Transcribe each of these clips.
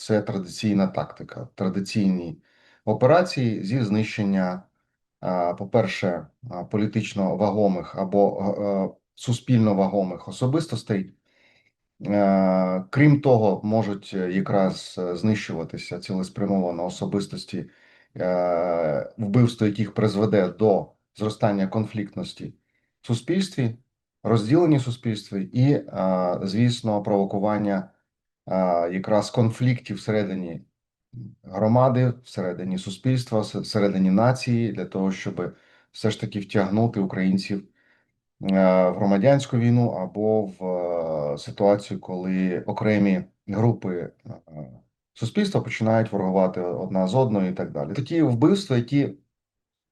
це традиційна тактика, традиційні операції зі знищення, е, по-перше, е, політично вагомих або е, суспільно вагомих особистостей. Е, Крім того, можуть е, якраз е, знищуватися цілеспрямовано особистості, е, вбивство яких призведе до зростання конфліктності в суспільстві, розділення суспільстві і, е, звісно, провокування е, якраз конфліктів всередині громади, всередині суспільства, всередині нації, для того, щоб все ж таки втягнути українців е, в громадянську війну або в е, ситуацію, коли окремі групи е, суспільства починають ворогувати одна з одною і так далі. Такі вбивства, які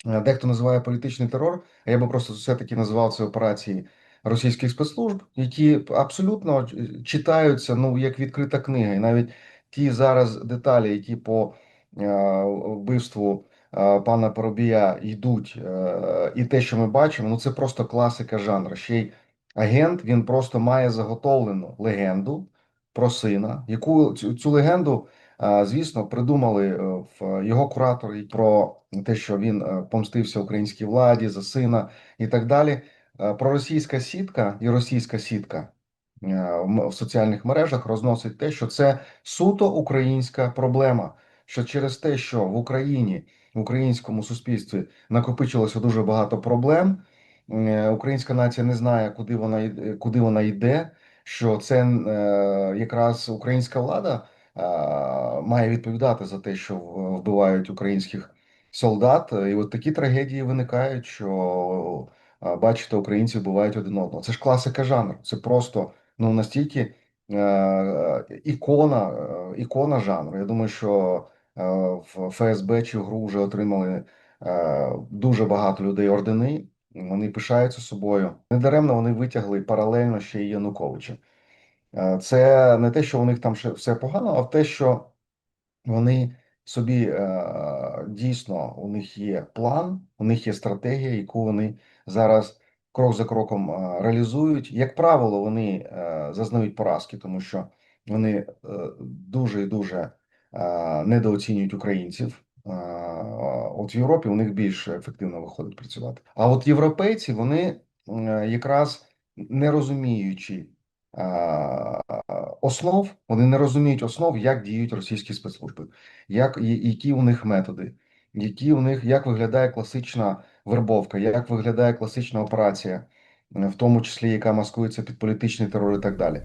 дехто називає політичний терор, а я би просто все-таки називав це операції російських спецслужб, які абсолютно читаються ну як відкрита книга, і навіть ті зараз деталі, які по е, вбивству е, пана Поробія йдуть, е, і те, що ми бачимо, ну це просто класика жанру. Ще й агент він просто має заготовлену легенду про сина, яку цю, цю легенду, е, звісно, придумали е, в його куратори про те, що він е, помстився українській владі за сина і так далі. Е, Проросійська сітка і російська сітка е, в соціальних мережах розносить те, що це суто українська проблема. Що через те, що в Україні, в українському суспільстві накопичилося дуже багато проблем, е, українська нація не знає, куди вона куди вона йде. Що це якраз українська влада має відповідати за те, що вбивають українських солдат, і от такі трагедії виникають, що бачите, українці вбивають один одного. Це ж класика жанру. Це просто ну настільки е, ікона, е, ікона жанру. Я думаю, що е, в ФСБ чи в ГРУ вже отримали дуже багато людей ордени. Вони пишаються собою. Недаремно вони витягли паралельно ще й Януковича. Це не те, що у них там ще все погано, а те, що вони собі е, дійсно у них є план, у них є стратегія, яку вони зараз крок за кроком е, реалізують. Як правило, вони е, зазнають поразки, тому що вони дуже і дуже недооцінюють українців. От в Європі у них більш ефективно виходить працювати. А от європейці вони якраз не розуміючи основ, вони не розуміють основ, як діють російські спецслужби, як, які у них методи, які у них, як виглядає класична вербовка, як виглядає класична операція, в тому числі яка маскується під політичний терор і так далі.